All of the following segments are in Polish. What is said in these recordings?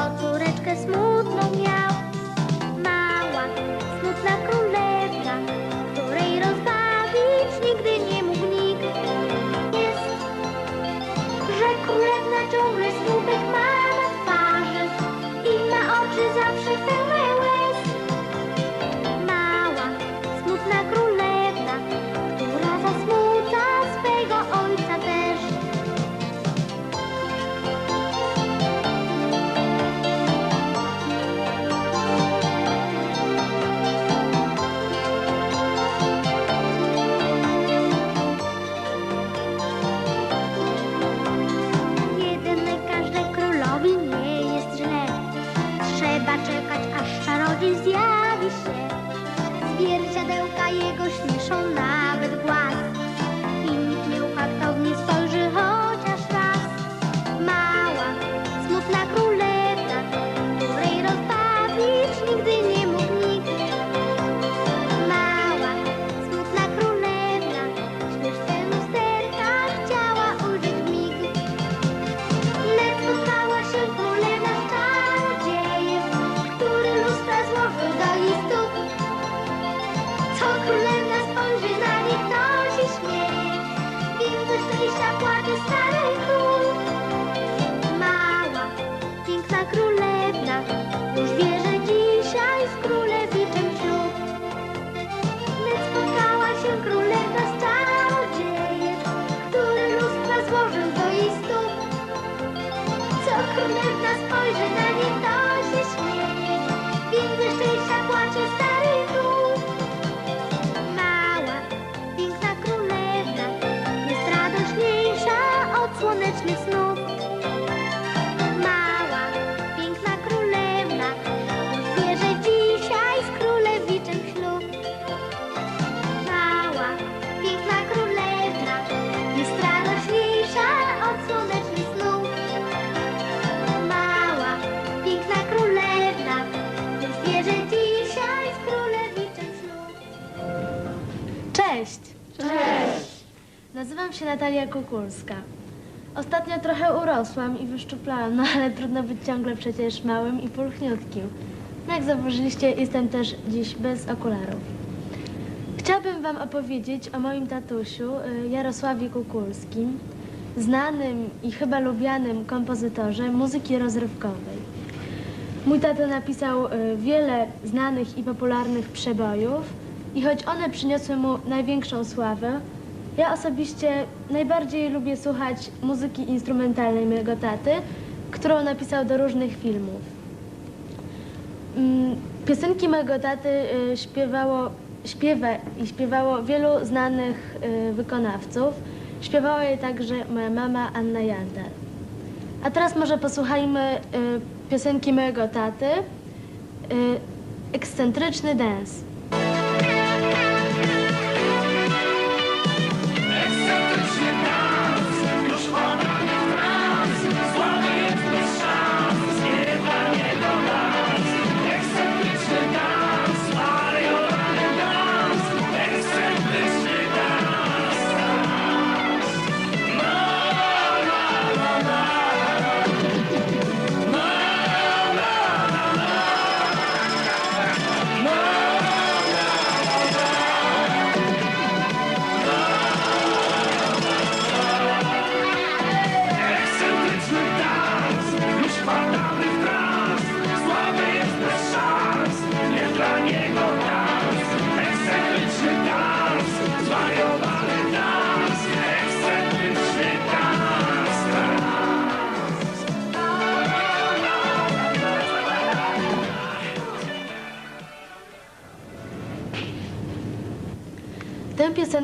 to córeczkę smutną miał. Królewna spojrzy na nie, się Natalia Kukulska. Ostatnio trochę urosłam i wyszczuplałam, no ale trudno być ciągle przecież małym i pulchniutkim. No jak zauważyliście, jestem też dziś bez okularów. Chciałabym wam opowiedzieć o moim tatusiu y, Jarosławie Kukulskim, znanym i chyba lubianym kompozytorze muzyki rozrywkowej. Mój tata napisał y, wiele znanych i popularnych przebojów i choć one przyniosły mu największą sławę, ja osobiście najbardziej lubię słuchać muzyki instrumentalnej mojego taty, którą napisał do różnych filmów. Mm, Piosenki mojego taty y, śpiewało, śpiewa i śpiewało wielu znanych y, wykonawców. Śpiewała je także moja mama Anna Jandal. A teraz może posłuchajmy y, piosenki mojego taty. Ekscentryczny dance.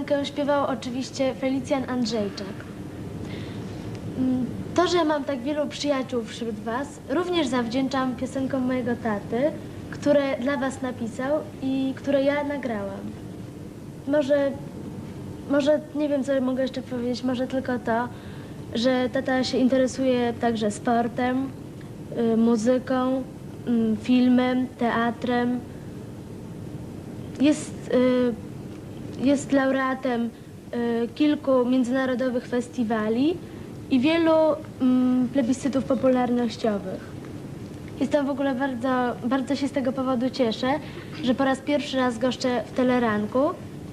Piosenkę śpiewał oczywiście Felicjan Andrzejczak. Mm, To, że mam tak wielu przyjaciół wśród Was, również zawdzięczam piosenkom mojego taty, które dla Was napisał i które ja nagrałam. Może, może nie wiem, co mogę jeszcze powiedzieć, może tylko to, że tata się interesuje także sportem, y, muzyką, mm, filmem, teatrem. Jest, y, jest laureatem y, kilku międzynarodowych festiwali i wielu mm, plebiscytów popularnościowych. Jestem w ogóle bardzo, bardzo się z tego powodu cieszę, że po raz pierwszy raz goszczę w Teleranku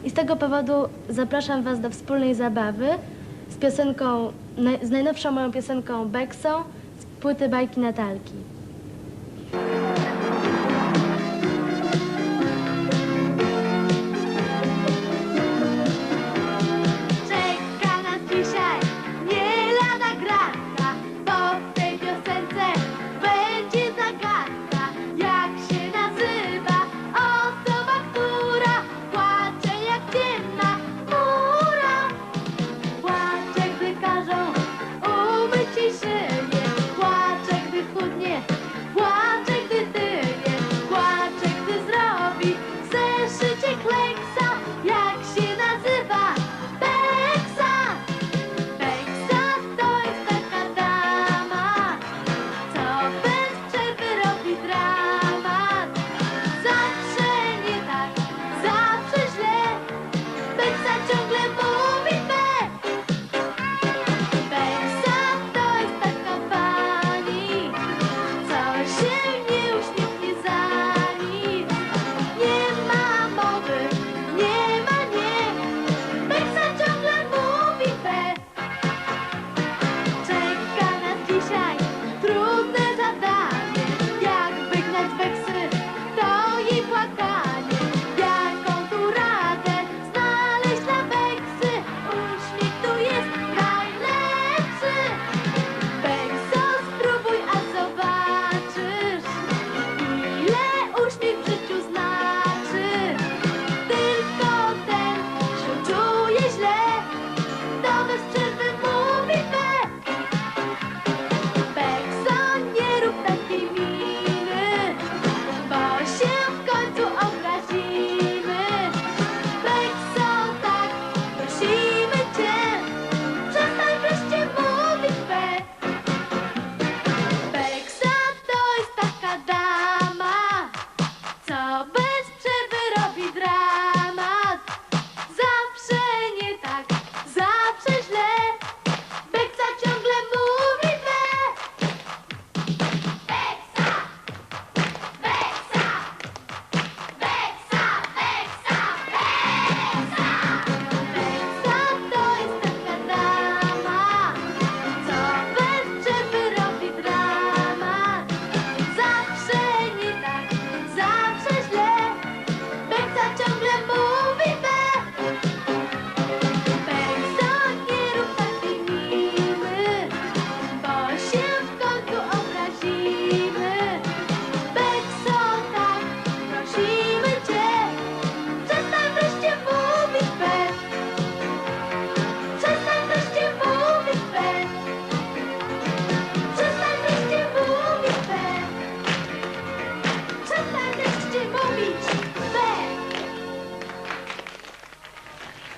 i z tego powodu zapraszam Was do wspólnej zabawy z piosenką, z najnowszą moją piosenką Beksą z płyty Bajki Natalki.